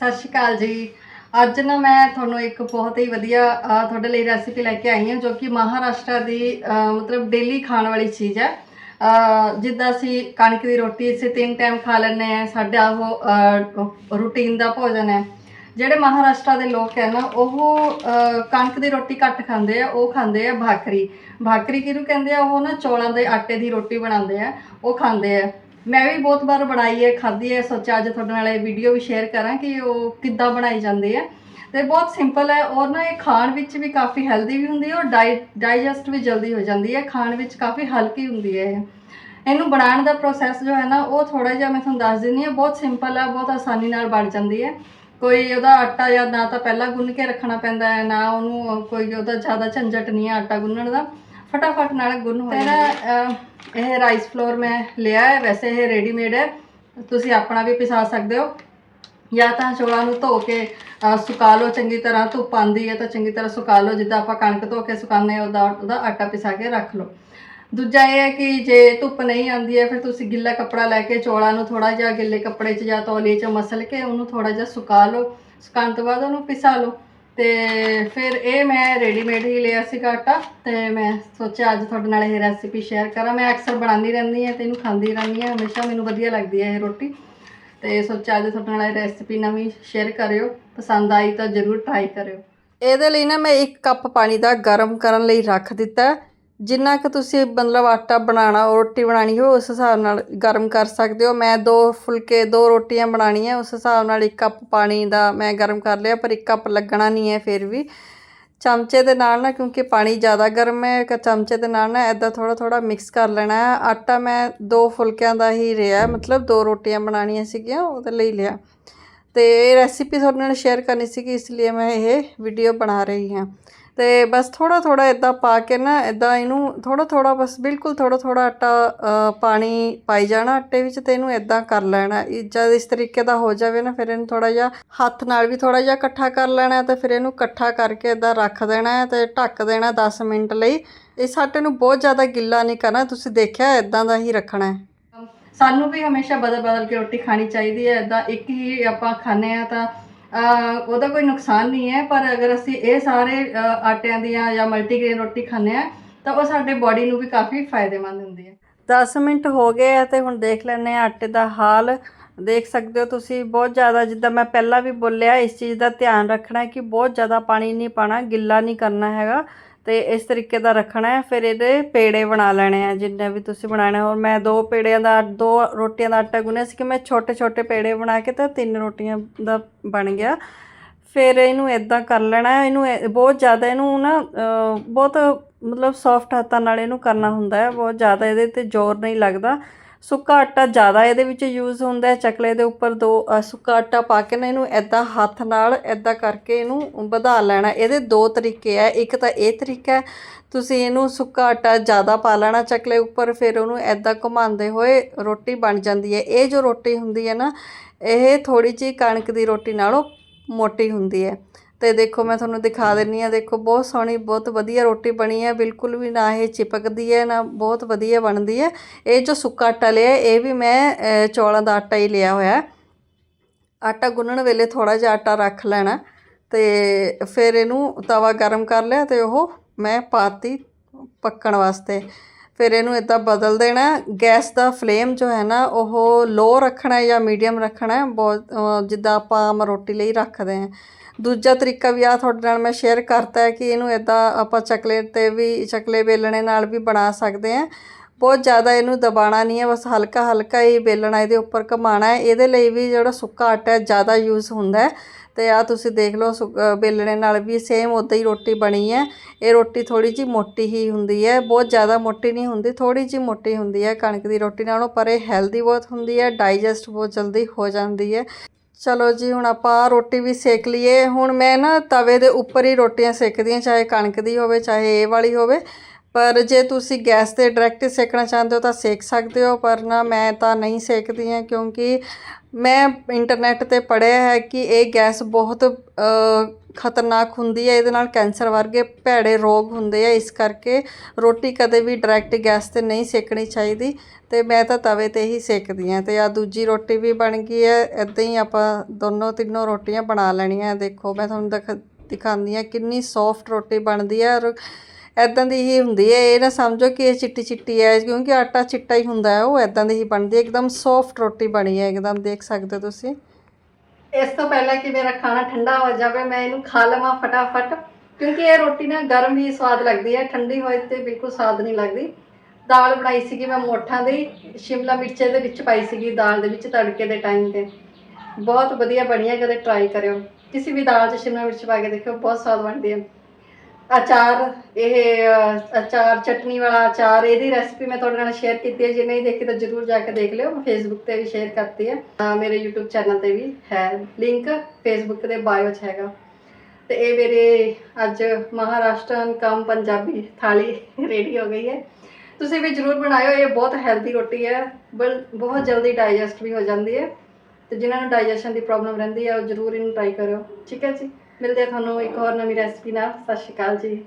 ਸਤਿ ਸ਼੍ਰੀ ਅਕਾਲ ਜੀ। ਅੱਜ ਨਾ ਮੈਂ ਤੁਹਾਨੂੰ ਇੱਕ ਬਹੁਤ ਹੀ ਵਧੀਆ ਅਹ, ਤੁਹਾਡੇ ਲਈ ਰੈਸਿਪੀ ਲੈ ਕੇ ਆਈ ਹਾਂ ਜੋ ਕਿ ਮਹਾਰਾਸ਼ਟਰ ਦੀ ਅਹ, ਮਤਲਬ ਡੇਲੀ ਖਾਣ ਵਾਲੀ ਚੀਜ਼ ਹੈ। ਅਹ, ਜਿੱਦਾਂ ਅਸੀਂ ਕਣਕ ਦੀ ਰੋਟੀ ਅਸੀਂ ਤਿੰਨ ਟਾਈਮ ਖਾ ਲੈਂਦੇ ਹਾਂ ਸਾਡਾ ਉਹ ਰੂਟੀਨ ਦਾ ਭੋਜਨ ਹੈ। ਜਿਹੜੇ ਮਹਾਰਾਸ਼ਟਰ ਦੇ ਲੋਕ ਹੈ ਨਾ ਉਹ ਅਹ, ਕਣਕ ਦੀ ਰੋਟੀ ਘੱਟ ਖਾਂਦੇ ਆ ਉਹ ਖਾਂਦੇ ਆ ਭਾਕਰੀ। ਭਾਕਰੀ ਕਿਹਨੂੰ ਕਹਿੰਦੇ ਆ? ਉਹ ਨਾ ਚੌਲਾਂ ਦੇ ਆਟੇ ਦੀ ਰੋਟੀ ਬਣਾਉਂਦੇ ਆ ਉਹ ਖਾਂਦੇ ਆ। ਮੈਂ ਵੀ ਬਹੁਤ ਵਾਰ ਬਣਾਈ ਹੈ, ਖਾਧੀ ਹੈ। ਸੋਚਿਆ ਅੱਜ ਤੁਹਾਡੇ ਨਾਲ ਇਹ ਵੀਡੀਓ ਵੀ ਸ਼ੇਅਰ ਕਰਾਂ ਕਿ ਉਹ ਕਿੱਦਾਂ ਬਣਾਈ ਜਾਂਦੀ ਹੈ। ਤੇ ਬਹੁਤ ਸਿੰਪਲ ਹੈ ਔਰ ਨਾ ਇਹ ਖਾਣ ਵਿੱਚ ਵੀ ਕਾਫੀ ਹੈਲਦੀ ਵੀ ਹੁੰਦੀ ਹੈ ਔਰ ਡਾਈਜੈਸਟ ਵੀ ਜਲਦੀ ਹੋ ਜਾਂਦੀ ਹੈ। ਖਾਣ ਵਿੱਚ ਕਾਫੀ ਹਲਕੀ ਹੁੰਦੀ ਹੈ ਇਹ। ਇਹਨੂੰ ਬਣਾਉਣ ਦਾ ਪ੍ਰੋਸੈਸ ਜੋ ਹੈ ਨਾ, ਉਹ ਥੋੜਾ ਜਿਹਾ ਮੈਂ ਤੁਹਾਨੂੰ ਦੱਸ ਦਿੰਦੀ ਹਾਂ। ਬਹੁਤ ਸਿੰਪਲ ਹੈ, ਬਹੁਤ ਆਸਾਨੀ ਨਾਲ ਬਣ ਜਾਂਦੀ ਹੈ। ਕੋਈ ਉਹਦਾ ਆਟਾ ਜਾਂ ਨਾ ਤਾਂ ਪਹਿਲਾਂ ਗੁੰਨ ਕੇ ਰੱਖਣਾ ਪੈਂਦਾ ਹੈ, ਨਾ ਉਹਨੂੰ ਕੋਈ ਉਹਦਾ ਜ਼ਿਆਦਾ ਝੰਜਟ ਨਹੀਂ ਹੈ ਆਟਾ ਗੁੰਨਣ ਦਾ। ਫਟਾਫਟ ਨਾਲ ਗੁੰਨ ਹੋ ਜਾਂਦਾ ਇਹ ਰਾਈਸ ਫਲੋਰ ਮੈਂ ਲਿਆ ਹੈ ਵੈਸੇ ਇਹ ਰੈਡੀਮੇਡ ਹੈ ਤੁਸੀਂ ਆਪਣਾ ਵੀ ਪਿਸਾ ਸਕਦੇ ਹੋ ਜਾਂ ਤਾਂ ਚੌਲਾਂ ਨੂੰ ਧੋ ਕੇ ਸੁਕਾ ਲਓ ਚੰਗੀ ਤਰ੍ਹਾਂ ਧੁੱਪ ਆਉਂਦੀ ਹੈ ਤਾਂ ਚੰਗੀ ਤਰ੍ਹਾਂ ਸੁਕਾ ਲਓ ਜਿੱਦਾਂ ਆਪਾਂ ਕਣਕ ਧੋ ਕੇ ਸੁਕਾਉਂਦੇ ਹਾਂ ਉਹਦਾ ਉਹਦਾ ਆਟਾ ਪਿਸਾ ਕੇ ਰੱਖ ਲਓ ਦੂਜਾ ਇਹ ਹੈ ਕਿ ਜੇ ਧੁੱਪ ਨਹੀਂ ਆਉਂਦੀ ਹੈ ਫਿਰ ਤੁਸੀਂ ਗਿੱਲਾ ਕੱਪੜਾ ਲੈ ਕੇ ਚੌਲਾਂ ਨੂੰ ਥੋੜਾ ਜਿਹਾ ਗਿੱਲੇ ਕੱਪੜੇ 'ਚ ਜਾਂ ਤੌਲੀਏ 'ਚ ਮਸਲ ਕੇ ਉਹਨੂੰ ਥੋੜਾ ਜਿਹਾ ਸੁਕਾ ਲਓ ਸੁਕਾਉਣ ਤੋਂ ਬਾਅਦ ਉਹਨੂੰ ਪਿਸਾ ਲਓ ਤੇ ਫਿਰ ਇਹ ਮੈਂ ਰੈਡੀਮੇਡ ਹੀ ਲਿਆ ਸੀਗਾ ਆਟਾ ਤੇ ਮੈਂ ਸੋਚਿਆ ਅੱਜ ਤੁਹਾਡੇ ਨਾਲ ਇਹ ਰੈਸਿਪੀ ਸ਼ੇਅਰ ਕਰਾਂ। ਮੈਂ ਅਕਸਰ ਬਣਾਉਂਦੀ ਰਹਿੰਦੀ ਹਾਂ ਤੇ ਇਹਨੂੰ ਖਾਂਦੀ ਰਹਿੰਦੀ ਹਾਂ। ਹਮੇਸ਼ਾ ਮੈਨੂੰ ਵਧੀਆ ਲੱਗਦੀ ਹੈ ਇਹ ਰੋਟੀ। ਤੇ ਸੋਚਿਆ ਅੱਜ ਤੁਹਾਡੇ ਨਾਲ ਇਹ ਰੈਸਿਪੀ ਨਵੀਂ ਸ਼ੇਅਰ ਕਰਿਓ। ਪਸੰਦ ਆਈ ਤਾਂ ਜ਼ਰੂਰ ਟਰਾਈ ਕਰਿਓ। ਇਹਦੇ ਲਈ ਨਾ ਮੈਂ 1 ਕੱਪ ਪਾਣੀ ਦਾ ਗਰਮ ਕਰਨ ਲਈ ਰੱਖ ਦਿੱਤਾ ਜਿੰਨਾ ਕੁ ਤੁਸੀਂ ਮਤਲਬ ਆਟਾ ਬਣਾਉਣਾ ਰੋਟੀ ਬਣਾਣੀ ਹੋ ਉਸ ਹਿਸਾਬ ਨਾਲ ਗਰਮ ਕਰ ਸਕਦੇ ਹੋ। ਮੈਂ ਦੋ ਫੁਲਕੇ, ਦੋ ਰੋਟੀਆਂ ਬਣਾਉਣੀਆਂ, ਉਸ ਹਿਸਾਬ ਨਾਲ ਇੱਕ ਕੱਪ ਪਾਣੀ ਦਾ ਮੈਂ ਗਰਮ ਕਰ ਲਿਆ, ਪਰ ਇੱਕ ਕੱਪ ਲੱਗਣਾ ਨਹੀਂ ਹੈ ਫਿਰ ਵੀ। ਚਮਚੇ ਦੇ ਨਾਲ ਨਾ, ਕਿਉਂਕਿ ਪਾਣੀ ਜ਼ਿਆਦਾ ਗਰਮ ਹੈ, ਇੱਕ ਚਮਚੇ ਦੇ ਨਾਲ ਨਾ ਐਦਾਂ ਥੋੜਾ ਥੋੜਾ ਮਿਕਸ ਕਰ ਲੈਣਾ ਹੈ। ਆਟਾ ਮੈਂ ਦੋ ਫੁਲਕਿਆਂ ਦਾ ਹੀ ਰਿਹਾ ਮਤਲਬ ਦੋ ਰੋਟੀਆਂ ਬਣਾਉਣੀਆਂ ਸੀਗੀਆਂ, ਉਹਦੇ ਲਈ ਲਿਆ। ਤੇ ਇਹ ਰੈਸਿਪੀ ਤੁਹਾਡੇ ਨਾਲ ਸ਼ੇਅਰ ਕਰਨੀ ਸੀਗੀ, ਇਸ ਲਈ ਮੈਂ ਇਹ ਵੀਡੀਓ ਬਣਾ ਰਹੀ ਹਾਂ। ਤੇ ਬਸ ਥੋੜਾ ਥੋੜਾ ਇਦਾਂ ਪਾ ਕੇ ਨਾ ਇਦਾਂ ਇਹਨੂੰ ਥੋੜਾ ਥੋੜਾ ਬਸ ਬਿਲਕੁਲ ਥੋੜਾ ਥੋੜਾ ਆਟਾ ਪਾਣੀ ਪਾਈ ਜਾਣਾ ਆਟੇ ਵਿੱਚ ਤੇ ਇਹਨੂੰ ਇਦਾਂ ਕਰ ਲੈਣਾ। ਇਹ ਜਦ ਇਸ ਤਰੀਕੇ ਦਾ ਹੋ ਜਾਵੇ ਨਾ ਫਿਰ ਇਹਨੂੰ ਥੋੜਾ ਜਿਹਾ ਹੱਥ ਨਾਲ ਵੀ ਥੋੜਾ ਜਿਹਾ ਇਕੱਠਾ ਕਰ ਲੈਣਾ ਹੈ ਤੇ ਫਿਰ ਇਹਨੂੰ ਇਕੱਠਾ ਕਰਕੇ ਇਦਾਂ ਰੱਖ ਦੇਣਾ ਹੈ ਤੇ ਢੱਕ ਦੇਣਾ 10 ਮਿੰਟ ਲਈ। ਇਸ ਆਟੇ ਨੂੰ ਬਹੁਤ ਜ਼ਿਆਦਾ ਗਿੱਲਾ ਨਹੀਂ ਕਰਨਾ, ਤੁਸੀਂ ਦੇਖਿਆ ਇਦਾਂ ਦਾ ਹੀ ਰੱਖਣਾ ਹੈ। ਸਾਨੂੰ ਵੀ ਹਮੇਸ਼ਾ ਬਦਲ ਬਦਲ ਕੇ ਰੋਟੀ ਖਾਣੀ ਚਾਹੀਦੀ ਹੈ ਇਦਾਂ ਇੱਕ ਹੀ ਆਪਾਂ ਖਾਂਦੇ ਆ ਤਾਂ ਉਹਦਾ ਕੋਈ ਨੁਕਸਾਨ ਨਹੀਂ ਹੈ, ਪਰ ਅਗਰ ਅਸੀਂ ਇਹ ਸਾਰੇ ਆਟਿਆਂ ਦੀਆਂ ਜਾਂ ਮਲਟੀਗ੍ਰੇਨ ਰੋਟੀ ਖਾਂਦੇ ਆ ਤਾਂ ਉਹ ਸਾਡੇ ਬਾਡੀ ਨੂੰ ਵੀ ਕਾਫੀ ਫਾਇਦੇਮੰਦ ਹੁੰਦੀ ਹੈ। 10 ਮਿੰਟ ਹੋ ਗਏ ਆ ਤੇ ਹੁਣ ਦੇਖ ਲੈਂਦੇ ਆ ਆਟੇ ਦਾ ਹਾਲ। ਦੇਖ ਸਕਦੇ ਹੋ ਤੁਸੀਂ ਬਹੁਤ ਜ਼ਿਆਦਾ, ਜਿੱਦਾਂ ਮੈਂ ਪਹਿਲਾਂ ਵੀ ਬੋਲਿਆ, ਇਸ ਚੀਜ਼ ਦਾ ਧਿਆਨ ਰੱਖਣਾ ਕਿ ਬਹੁਤ ਜ਼ਿਆਦਾ ਪਾਣੀ ਨਹੀਂ ਪਾਣਾ, ਗਿੱਲਾ ਨਹੀਂ ਕਰਨਾ ਹੈਗਾ। ਤੇ ਇਸ ਤਰੀਕੇ ਦਾ ਰੱਖਣਾ ਹੈ, ਫਿਰ ਇਹਦੇ ਪੇੜੇ ਬਣਾ ਲੈਣੇ ਆ, ਜਿੰਨੇ ਵੀ ਤੁਸੀਂ ਬਣਾਣੇ ਔਰ ਮੈਂ ਦੋ ਪੇੜਿਆਂ ਦਾ, ਦੋ ਰੋਟੀਆਂ ਦਾ ਆਟਾ ਗੁੰਨਿਆ ਸੀ ਕਿ ਮੈਂ ਛੋਟੇ ਛੋਟੇ ਪੇੜੇ ਬਣਾ ਕੇ ਤਾਂ ਤਿੰਨ ਰੋਟੀਆਂ ਦਾ ਬਣ ਗਿਆ। ਫਿਰ ਇਹਨੂੰ ਇਦਾਂ ਕਰ ਲੈਣਾ ਇਹਨੂੰ ਇਹ- ਬਹੁਤ ਜ਼ਿਆਦਾ ਇਹਨੂੰ ਨਾ ਬਹੁਤ ਮਤਲਬ ਸੌਫਟ ਹੱਥਾਂ ਨਾਲ ਇਹਨੂੰ ਕਰਨਾ ਹੁੰਦਾ ਹੈ, ਬਹੁਤ ਜ਼ਿਆਦਾ ਇਹਦੇ ਤੇ ਜ਼ੋਰ ਨਹੀਂ ਲੱਗਦਾ। ਸੁੱਕਾ ਆਟਾ ਜ਼ਿਆਦਾ ਇਹਦੇ ਵਿੱਚ ਯੂਜ਼ ਹੁੰਦਾ ਹੈ ਚਕਲੇ ਦੇ ਉੱਪਰ ਦੋ ਸੁੱਕਾ ਆਟਾ ਪਾ ਕੇ ਨਾ ਇਹਨੂੰ ਐਦਾਂ ਹੱਥ ਨਾਲ ਐਦਾਂ ਕਰਕੇ ਇਹਨੂੰ ਵਧਾ ਲੈਣਾ। ਇਹਦੇ ਦੋ ਤਰੀਕੇ ਆ, ਇੱਕ ਤਾਂ ਇਹ ਤਰੀਕਾ ਤੁਸੀਂ ਇਹਨੂੰ ਸੁੱਕਾ ਆਟਾ ਜ਼ਿਆਦਾ ਪਾ ਲੈਣਾ ਚਕਲੇ ਉੱਪਰ, ਫਿਰ ਉਹਨੂੰ ਐਦਾਂ ਘੁਮਾਉਂਦੇ ਹੋਏ ਰੋਟੀ ਬਣ ਜਾਂਦੀ ਹੈ। ਇਹ ਜੋ ਰੋਟੀ ਹੁੰਦੀ ਹੈ ਨਾ, ਇਹ ਥੋੜੀ ਜਿਹੀ ਕਣਕ ਦੀ ਰੋਟੀ ਨਾਲੋਂ ਮੋਟੀ ਹੁੰਦੀ ਹੈ। ਤੇ ਦੇਖੋ ਮੈਂ ਤੁਹਾਨੂੰ ਦਿਖਾ ਦਿੰਨੀ ਆ, ਦੇਖੋ ਬਹੁਤ ਸੋਹਣੀ, ਬਹੁਤ ਵਧੀਆ ਰੋਟੀ ਬਣੀ ਹੈ ਬਿਲਕੁਲ ਵੀ ਨਾ ਇਹ ਚਿਪਕਦੀ ਹੈ, ਨਾ ਬਹੁਤ ਵਧੀਆ ਬਣਦੀ ਹੈ। ਇਹ ਜੋ ਸੁੱਕਾ ਆਟਾ ਲਿਆ, ਇਹ ਵੀ ਮੈਂ ਚੌਲਾਂ ਦਾ ਆਟਾ ਹੀ ਲਿਆ ਹੋਇਆ। ਆਟਾ ਗੁੰਨਣ ਵੇਲੇ ਥੋੜਾ ਜਿਹਾ ਆਟਾ ਰੱਖ ਲੈਣਾ ਤੇ ਫਿਰ ਇਹਨੂੰ ਤਵਾ ਗਰਮ ਕਰ ਲਿਆ ਤੇ ਉਹ ਮੈਂ ਪਾਤੀ ਪੱਕਣ ਵਾਸਤੇ। ਫਿਰ ਇਹਨੂੰ ਇਦਾਂ ਬਦਲ ਦੇਣਾ ਗੈਸ ਦਾ ਫਲੇਮ ਜੋ ਹੈ ਨਾ, ਉਹ ਲੋ ਰੱਖਣਾ ਜਾਂ ਮੀਡੀਅਮ ਰੱਖਣਾ ਬਹੁਤ ਜਿੱਦਾਂ ਆਪਾਂ ਆਮ ਰੋਟੀ ਲਈ ਰੱਖਦੇ ਹਾਂ। ਦੂਜਾ ਤਰੀਕਾ ਵੀ ਆ ਤੁਹਾਡੇ ਨਾਲ ਮੈਂ ਸ਼ੇਅਰ ਕਰਤਾ ਹੈ ਕਿ ਇਹਨੂੰ ਇਦਾਂ ਆਪਾਂ ਚਕਲੇ ਤੇ ਵੀ ਚਕਲੇ ਵੇਲਣੇ ਨਾਲ ਵੀ ਬਣਾ ਸਕਦੇ ਹਾਂ। ਬਹੁਤ ਜ਼ਿਆਦਾ ਇਹਨੂੰ ਦਬਾਣਾ ਨਹੀਂ ਹੈ, ਬਸ ਹਲਕਾ ਹਲਕਾ ਹੀ ਵੇਲਣਾ, ਇਹਦੇ ਉੱਪਰ ਘਮਾਣਾ ਹੈ। ਇਹਦੇ ਲਈ ਵੀ ਜਿਹੜਾ ਸੁੱਕਾ ਆਟਾ ਜ਼ਿਆਦਾ ਯੂਜ਼ ਹੁੰਦਾ ਹੈ। ਤੇ ਆ ਤੁਸੀਂ ਦੇਖ ਲਓ ਸੁ- ਨਾਲ ਵੀ ਸੇਮ ਉਦਾਂ ਹੀ ਰੋਟੀ ਬਣੀ ਹੈ। ਇਹ ਰੋਟੀ ਥੋੜੀ ਜੀ ਮੋਟੀ ਹੀ ਹੁੰਦੀ ਹੈ। ਬਹੁਤ ਜ਼ਿਆਦਾ ਮੋਟੀ ਨਹੀਂ ਹੁੰਦੀ ਥੋੜੀ ਜੀ ਮੋਟੀ ਹੁੰਦੀ ਹੈ। ਕਣਕ ਦੀ ਰੋਟੀ ਨਾਲੋਂ, ਪਰ ਇਹ ਹੈਲਦੀ ਬਹੁਤ ਹੁੰਦੀ ਹੈ ਡਾਈਜੈਸਟ ਬਹੁਤ ਜਲਦੀ ਹੋ ਜਾਂਦੀ ਹੈ। ਚਲੋ ਜੀ, ਹੁਣ ਆਪਾਂ ਰੋਟੀ ਵੀ ਸੇਕ ਲਈਏ। ਹੁਣ ਮੈਂ ਨਾ ਤਵੇ ਦੇ ਉੱਪਰ ਹੀ ਰੋਟੀਆਂ ਸੇਕਦੀ ਹਾਂ, ਚਾਹੇ ਕਣਕ ਦੀ ਹੋਵੇ, ਚਾਹੇ ਇਹ ਵਾਲੀ ਹੋਵੇ। ਪਰ ਜੇ ਤੁਸੀਂ ਗੈਸ ਤੇ ਡਾਇਰੈਕਟ ਸੇਕਣਾ ਚਾਹੁੰਦੇ ਹੋ ਤਾਂ ਸੇਕ ਸਕਦੇ ਹੋ, ਪਰ ਨਾ ਮੈਂ ਤਾਂ ਨਹੀਂ ਸੇਕਦੀ ਹਾਂ ਕਿਉਂਕਿ ਮੈਂ ਇੰਟਰਨੈਟ ਤੇ ਪੜ੍ਹਿਆ ਹੈ ਕਿ ਇਹ ਗੈਸ ਬਹੁਤ ਖਤਰਨਾਕ ਹੁੰਦੀ ਹੈ, ਇਹਦੇ ਨਾਲ ਕੈਂਸਰ ਵਰਗੇ ਭੈੜੇ ਰੋਗ ਹੁੰਦੇ ਆ, ਇਸ ਕਰਕੇ ਰੋਟੀ ਕਦੇ ਵੀ ਡਾਇਰੈਕਟ ਗੈਸ ਤੇ ਨਹੀਂ ਸੇਕਣੀ ਚਾਹੀਦੀ ਤੇ ਮੈਂ ਤਾਂ ਤਵੇ ਤੇ ਹੀ ਸੇਕਦੀ ਹਾਂ ਤੇ ਆ ਦੂਜੀ ਰੋਟੀ ਵੀ ਬਣ ਗਈ ਹੈ ਇਦਾਂ ਹੀ ਆਪਾਂ ਦੋਨੋਂ ਤਿੰਨੋਂ ਰੋਟੀਆਂ ਬਣਾ ਲੈਣੀਆਂ, ਦੇਖੋ ਮੈਂ ਤੁਹਾਨੂੰ ਦਿਖ, ਦਿਖਾਉਂਦੀ ਹਾਂ ਕਿੰਨੀ ਸੌਫਟ ਰੋਟੀ ਬਣਦੀ ਹੈ ਔਰ ਐਦਾਂ ਦੀ ਹੀ ਹੁੰਦੀ ਹੈ, ਇਹ ਨਾ ਸਮਝੋ ਕਿ ਇਹ ਚਿੱਟੀ ਚਿੱਟੀ ਹੈ, ਕਿਉਂਕਿ ਆਟਾ ਚਿੱਟਾ ਹੀ ਹੁੰਦਾ ਹੈ, ਉਹ ਐਦਾਂ ਦੀ ਹੀ ਬਣਦੀ ਹੈ, ਇੱਕਦਮ ਸੌਫਟ ਰੋਟੀ ਬਣੀ ਹੈ, ਇੱਕਦਮ ਦੇਖ ਸਕਦੇ ਹੋ ਤੁਸੀਂ। ਇਸ ਤੋਂ ਪਹਿਲਾਂ ਕਿ ਮੇਰਾ ਖਾਣਾ ਠੰਡਾ ਹੋ ਜਾਵੇ, ਮੈਂ ਇਹਨੂੰ ਖਾ ਲਵਾਂ ਫਟਾਫਟ, ਕਿਉਂਕਿ ਇਹ ਰੋਟੀ ਨਾ ਗਰਮ ਹੀ ਸਵਾਦ ਲੱਗਦੀ ਹੈ, ਠੰਡੀ ਹੋਏ ਤੇ ਬਿਲਕੁਲ ਸਵਾਦ ਨਹੀਂ ਲੱਗਦੀ। ਦਾਲ ਬਣਾਈ ਸੀਗੀ ਮੈਂ ਮੋਠਾਂ ਦੀ, ਸ਼ਿਮਲਾ ਮਿਰਚ ਦੇ ਵਿੱਚ ਪਾਈ ਸੀਗੀ, ਦਾਲ ਦੇ ਵਿੱਚ ਤੜਕੇ ਦੇ ਟਾਈਮ ਤੇ। ਬਹੁਤ ਵਧੀਆ ਬਣੀ ਹੈ ਕਦੇ ਟਰਾਈ ਕਰਿਓ। ਕਿਸੇ ਵੀ ਦਾਲ 'ਚ ਸ਼ਿਮਲਾ ਮਿਰਚ ਪਾ ਕੇ ਦੇਖਿਓ, ਬਹੁਤ ਸਵਾਦ ਬਣਦੀ ਹੈ। ਅਚਾਰ ਇਹ ਅ, ਅਚਾਰ ਚਟਨੀ ਵਾਲਾ ਅਚਾਰ ਇਹਦੀ ਰੈਸਪੀ ਮੈਂ ਤੁਹਾਡੇ ਨਾਲ ਸ਼ੇਅਰ ਕੀਤੀ ਹੈ। ਜੇ ਨਹੀਂ ਦੇਖੀ ਤਾਂ ਜਰੂਰ ਜਾ ਕੇ ਦੇਖ ਲਿਓ। ਮੈਂ ਫੇਸਬੁੱਕ ਤੇ ਵੀ ਸ਼ੇਅਰ ਕਰਤੀ ਹੈ। ਅ, ਮੇਰੇ YouTube ਚੈਨਲ ਤੇ ਵੀ ਹੈ ਲਿੰਕ ਫੇਸਬੁੱਕ ਦੇ ਬਾਇਓ 'ਚ ਹੈਗਾ। ਤੇ ਇਹ ਮੇਰੇ ਅੱਜ ਮਹਾਰਾਸ਼ਟਰਨ ਕਮ ਪੰਜਾਬੀ ਥਾਲੀ ਰੈਡੀ ਹੋ ਗਈ ਹੈ। ਤੁਸੀਂ ਵੀ ਜਰੂਰ ਬਣਾਇਓ। ਇਹ ਬਹੁਤ ਹੈਲਦੀ ਰੋਟੀ ਹੈ। ਬਲ ਬਹੁਤ ਜਲਦੀ ਡਾਈਜੈਸਟ ਵੀ ਹੋ ਜਾਂਦੀ ਹੈ। ਤੇ ਜਿਨ੍ਹਾਂ ਨੂੰ ਡਾਈਜੈਸ਼ਨ ਦੀ ਪ੍ਰੋਬਲਮ ਰਹਿੰਦੀ ਹੈ ਉਹ ਜਰੂਰ ਇਹਨੂੰ ਟਰਾਈ ਕਰਿਓ। ਠੀਕ ਹੈ ਜੀ? ਮਿਲਦੇ ਹਾਂ ਤੁਹਾਨੂੰ ਇੱਕ ਹੋਰ ਨਵੀਂ ਰੈਸਪੀ ਨਾਲ। ਸਤਿ ਸ਼੍ਰੀ ਅਕਾਲ ਜੀ।